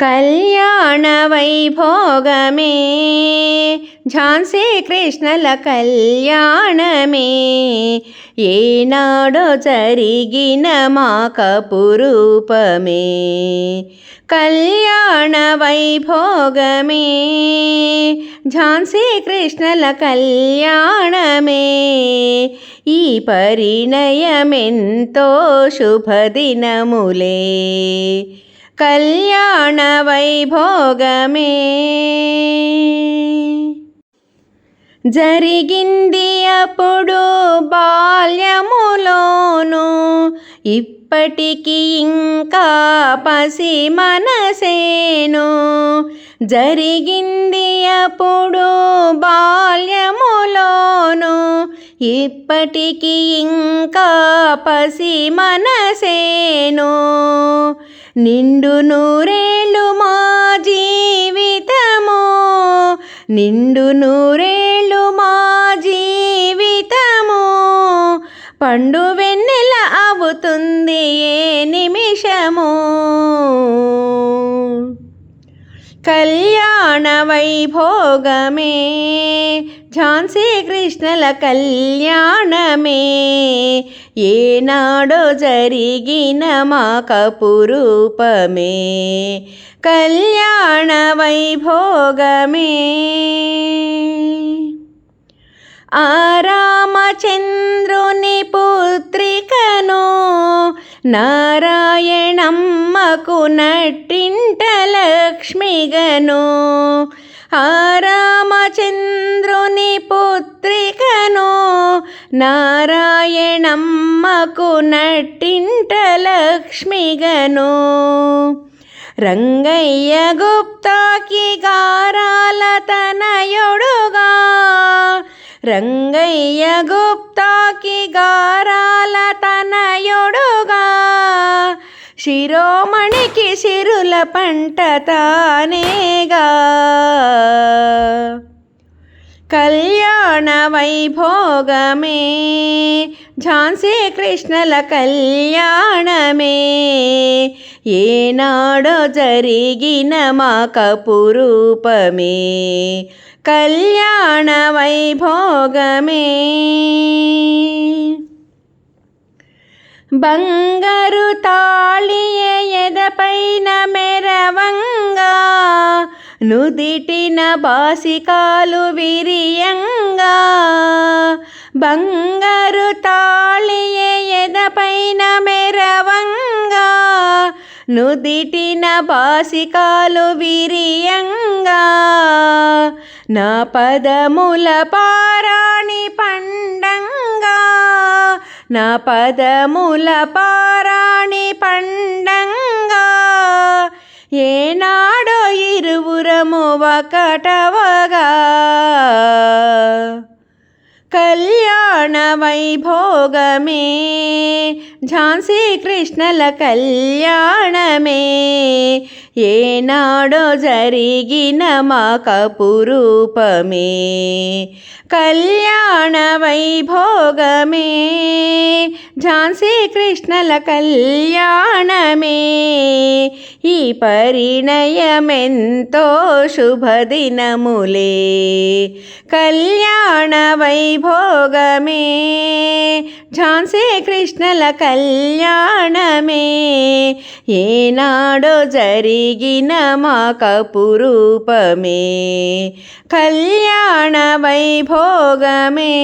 కళ్యాణ వైభోగమే ఝాన్సీ కృష్ణల కళ్యాణమే. ఏనాడో జరిగిన మాకపురూపమే. కళ్యాణ వైభోగమే ఝాన్సీ కృష్ణల కళ్యాణమే. ఈ పరిణయమెంతో శుభదినములే. కళ్యాణ వైభోగమే. జరిగింది అప్పుడు బాల్యములోను ఇప్పటికి ఇంకా పసి మనసేను. జరిగింది అప్పుడు బాల్యములోను ఇప్పటికి ఇంకా పసి మనసేను. నిండు నూరేళ్ళు మా జీవితము నిండు నూరేళ్ళు మా జీవితము పండు వెన్నెల అవుతుంది ఏ నిమిషము. కళ్యాణ వైభోగమే ఝాన్సీ కృష్ణల కళ్యాణమే. ఏనాడో జరిగిన మాకపురూపమే. కళ్యాణ వైభోగమే. ఆ రామచంద్రుని పుత్రికను నారాయణమ్మకు నట్టింట లక్ష్మిగను. ఆ రామచంద్ర నారాయణమ్మకు నట్టింట లక్ష్మిగను. రంగయ్య గుప్తాకి గారాల తనయుడుగా. రంగయ్య గుప్తాకి గారాల తనయుడుగా. శిరోమణికి సిరుల పంట తానేగా. కళ్యాణ వైభోగమే. ఝాన్సీ కృష్ణల కళ్యాణమే. ఏనాడో జరిగిన మా కపురూపమే కళ్యాణ వైభోగమే. బంగారు తాళియ ఎదపైన మెరవం నుదిటిన బాసికాలు విరియంగా బంగారు తాళియ ఎదపైన మెరవంగా నుదిటిన బాసికాలు విరియంగా నా పదముల పారాణి పండంగా నా పదముల పారాణి పండంగా ఏనాడో ఇరువురము ఒకటవగా కళ్యాణ వైభోగమే. ఝాన్సీ కృష్ణల కళ్యాణమే. ఏనాడో జరిగిన మాకపురూపమే కళ్యాణ వైభోగమే. ఝాన్సీ కృష్ణల కళ్యాణమే. ఈ పరిణయమెంతో శుభదినములే కళ్యాణ వైభోగమే. ఝాన్సీ కృష్ణల కళ్యాణమే. ఏనాడో ఎరిగిన మా కపురూపమే కళ్యాణ వైభోగమే.